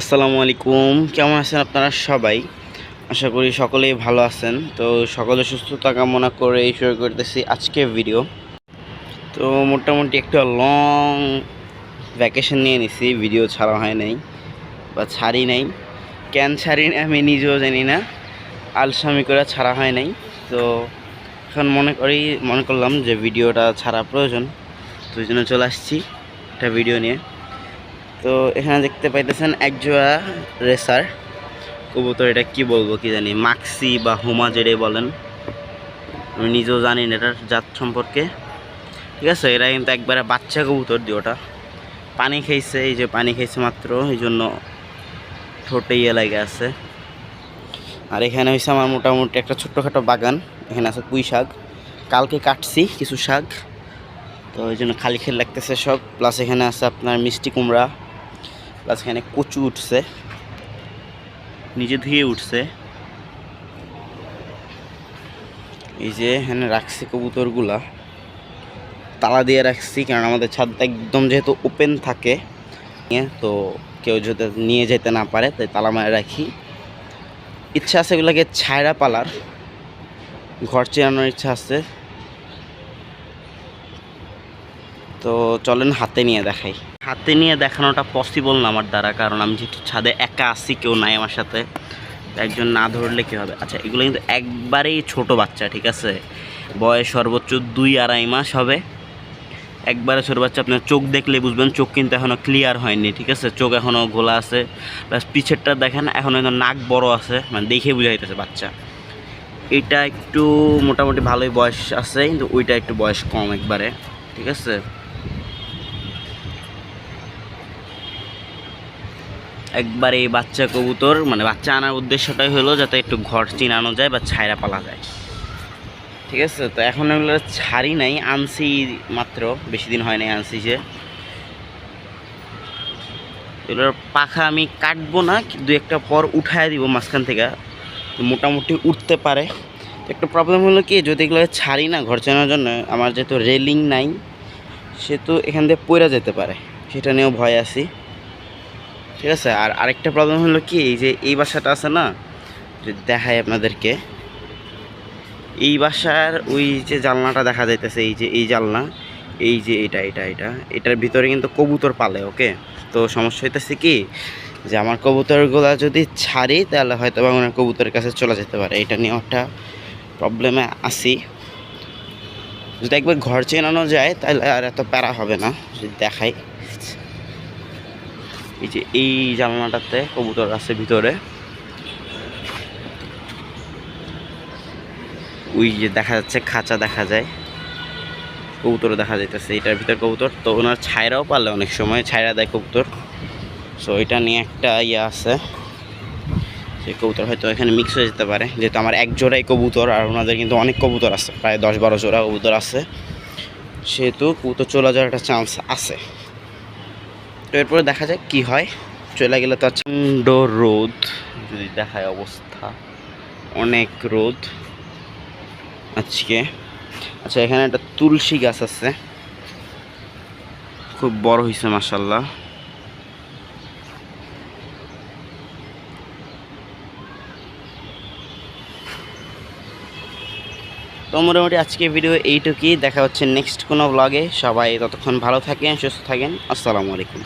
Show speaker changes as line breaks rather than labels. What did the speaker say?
আসসালামু আলাইকুম। কেমন আছেন আপনারা সবাই? আশা করি সকলেই ভালো আছেন। তো সকলে সুস্থতা কামনা করে এই শুরু করতেছি আজকে ভিডিও তো মোটামুটি একটা লং ভ্যাকেশন নিয়ে নিছি। ভিডিও ছাড়া হয় নাই বা ছাড়ি নাই। কেন ছাড়ি আমি নিজেও জানি না। আলসামি করে ছাড়া হয় নাই। তো এখন মনে করি, মনে করলাম যে ভিডিওটা ছাড়া প্রয়োজন। তো জন্য চলে আসছি একটা ভিডিও নিয়ে। তো এখানে দেখতে পাইতেছেন একজোড়া রেসার। কবুতর এটা কি বলব কি জানি, মাক্সি বা হোমা যেটাই বলেন। আমি নিজেও জানি না এটার জাত সম্পর্কে। ঠিক আছে, এরা কিন্তু একবারে বাচ্চা কবুতর দিয়ে ওটা। পানি খেয়েছে এই যে পানি খেয়েছে মাত্র এই জন্য ঠোঁটে ইয়ে লাগে আছে। আর এখানে হয়েছে আমার মোটামুটি একটা ছোট্টখাটো বাগান, এখানে আছে পুঁই শাক। কালকে কাটছি কিছু শাক, তো ওই জন্য খালি খেল লাগতেছে সব। প্লাস এখানে আছে আপনার মিষ্টি কুমড়া। প্লাস এখানে কচু উঠছে। নিজে ধুয়ে উঠছে। এই যে এখানে রাখছি কবুতরগুলা। তালা দিয়ে রাখছি, কারণ আমাদের ছাদটা একদম যেহেতু ওপেন থাকে তো কেউ যদি নিয়ে যেতে না পারে, তাই তালা মারে রাখি। ইচ্ছা আছে এগুলাকে ছায়রা পালার। ঘর চেরানোর ইচ্ছা আছে। তো চলেন হাতে নিয়ে দেখাই। হাতে নিয়ে দেখানোটা পসিবল না আমার দ্বারা, কারণ আমি যেহেতু ছাদে একা আসি কেউ নাই আমার সাথে, একজন না ধরলে কী হবে? আচ্ছা এগুলো কিন্তু একবারেই ছোট বাচ্চা, ঠিক আছে? বয়স সর্বোচ্চ দুই আড়াই মাস হবে। একবারে ছোটো বাচ্চা, আপনার চোখ দেখলে বুঝবেন, চোখ কিন্তু এখনও ক্লিয়ার হয়নি, ঠিক আছে? চোখ এখনও গোলা আছে। প্লাস পিছেরটা দেখেন এখনও কিন্তু নাক বড় আছে মানে দেখে বুঝা যাইতেছে বাচ্চা। এটা একটু মোটামুটি ভালোই বয়স আছে, কিন্তু ওইটা একটু বয়স কম একবারে, ঠিক আছে? একবার এই বাচ্চা কবুতর মানে বাচ্চা আনার উদ্দেশ্যটাই হলো যাতে একটু ঘর চিনানো যায় বা ছায়রা পালা যায়। ঠিক আছে? তো এখন এগুলো ছাড়ি নাই, আনছি মাত্র, বেশি দিন হয় নাই আনছি যে। এগুলোর পাখা আমি কাটবো না দু একটা পর উঠায় দিব মাঝখান থেকে মোটামুটি উঠতে পারে। একটা প্রবলেম হলো কি, যদি এগুলো ছাড়ি না ঘর চালানোর জন্য, আমার যেহেতু রেলিং নাই, সেহেতু এখান দিয়ে পড়ে যেতে পারে। সেটা নিয়েও ভয় আছি। ঠিক আছে? আর আরেকটা প্রবলেম হলো কি, এই যে এই বাসাটা আছে না যদি দেখাই আপনাদেরকে। এই বাসার ওই যে জানলাটা দেখা যাইতেছে, এই যে, এই জানলা, এই যে এটা এটা এটা। এটার ভিতরে কিন্তু কবুতর পালে, ওকে? তো সমস্যা হইতেছে কি, যে আমার কবুতরগুলো যদি ছাড়ি, তাহলে হয়তো বা ওনার কবুতরের কাছে চলে যেতে পারে। এটা নিয়ে একটা প্রবলেমে আসি যদি একবার ঘর চেনানো যায়, তাহলে আর এত প্যারা হবে না। যদি দেখাই। এই যে এই জানলাটাতে কবুতর আছে ভিতরে। ওই যে দেখা যাচ্ছে খাঁচা দেখা যায়। কবুতরও দেখা যাইতেছে, এটার ভিতর কবুতর। তো ওনার ছায়রাও পালে অনেক সময় ছায়রা দেয় কবুতর। সো এটা নিয়ে একটা ইয়ে আছে। সেই কবুতর হয়তো এখানে মিক্স হয়ে যেতে পারে। যেহেতু আমার এক জোড়াই কবুতর আর ওনাদের কিন্তু অনেক কবুতর আছে, প্রায় দশ বারো জোড়া কবুতর আছে। সেহেতু কবুতর চলে যাওয়ার একটা চান্স আছে। তো এরপরে দেখা যাক কি হয়। চলে গেলে তো চন্ড রোদ, যদি দেখায় অবস্থা। অনেক রোদ। আজকে। আচ্ছা এখানে একটা তুলসী গাছ আছে। খুব বড় হয়েছে মাসাল্লাহ তো মোটামুটি আজকে ভিডিও এইটুকুই। দেখা হচ্ছে নেক্সট কোনো ব্লগে সবাই ততক্ষণ ভালো থাকেন, সুস্থ থাকেন। আসসালামু আলাইকুম।